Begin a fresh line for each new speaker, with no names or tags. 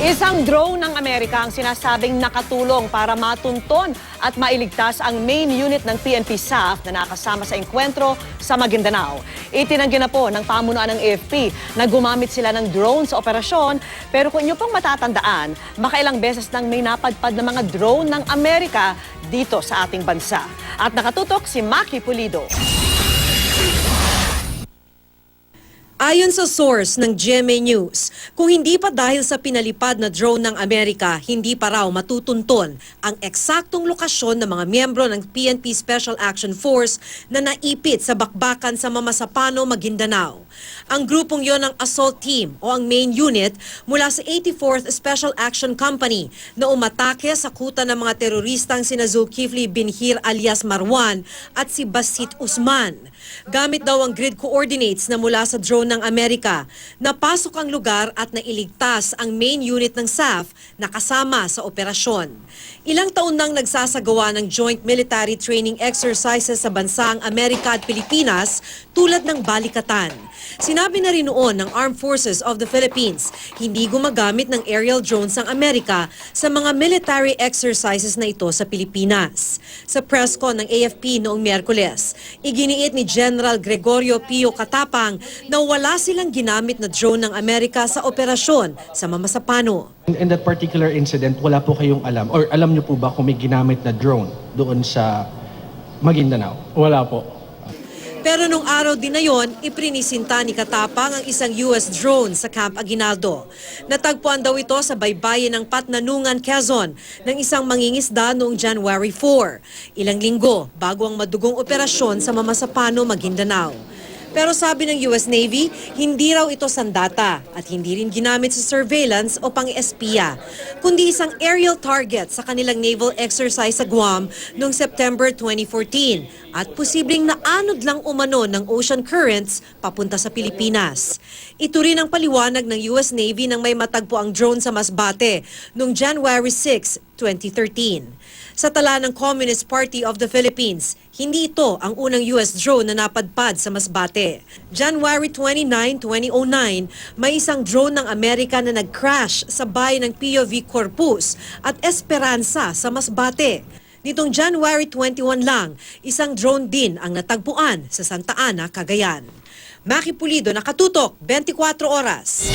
Isang drone ng Amerika ang sinasabing nakatulong para matunton at mailigtas ang main unit ng PNP SAF na nakasama sa enkwentro sa Maguindanao. Itinanggi na po ng pamunuan ng AFP na gumamit sila ng drone sa operasyon pero kung inyo pang matatandaan, makailang beses nang may napadpad ng mga drone ng Amerika dito sa ating bansa. At nakatutok si Maki Pulido.
Ayon sa source ng GMA News, kung hindi pa dahil sa pinalipad na drone ng Amerika, hindi pa raw matutunton ang eksaktong lokasyon ng mga miyembro ng PNP Special Action Force na naipit sa bakbakan sa Mamasapano, Maguindanao. Ang grupong yon ng assault team o ang main unit mula sa 84th Special Action Company na umatake sa kuta ng mga teroristang sina Zulkifli Binhir alias Marwan at si Basit Usman. Gamit daw ang grid coordinates na mula sa drone ng Amerika, napasok ang lugar at nailigtas ang main unit ng SAF na kasama sa operasyon. Ilang taon nang nagsasagawa ng joint military training exercises sa bansa ang Amerika at Pilipinas tulad ng balikatan. Sinabi na rin noon ng Armed Forces of the Philippines, hindi gumagamit ng aerial drones ang Amerika sa mga military exercises na ito sa Pilipinas. Sa press con ng AFP noong Miyerkules, iginiit ni General Gregorio Pio Katapang na wala silang ginamit na drone ng Amerika sa operasyon sa Mamasapano.
In, in that particular incident, wala po kayong alam or alam niyo po ba kung may ginamit na drone doon sa Maguindanao?
Wala po.
Pero nung araw din na yon, iprinisinta ni Katapang ang isang US drone sa Camp Aguinaldo. Natagpuan daw ito sa baybayin ng Patnanungan, Quezon ng isang mangingisda noong January 4. Ilang linggo bago ang madugong operasyon sa Mamasapano, Maguindanao. Pero sabi ng US Navy, hindi raw ito sandata at hindi rin ginamit sa surveillance o pang-espiya, kundi isang aerial target sa kanilang naval exercise sa Guam noong September 2014 at posibleng naanod lang umano ng ocean currents papunta sa Pilipinas. Ito rin ang paliwanag ng US Navy nang may matagpo ang drone sa Masbate noong January 6, 2013. Sa tala ng Communist Party of the Philippines, hindi ito ang unang US drone na napadpad sa Masbate. January 29, 2009, may isang drone ng Amerika na nag-crash sa bayan ng POV Corpus at Esperanza sa Masbate. Nitong January 21 lang, isang drone din ang natagpuan sa Santa Ana, Cagayan. Maki Pulido, nakatutok, 24 oras.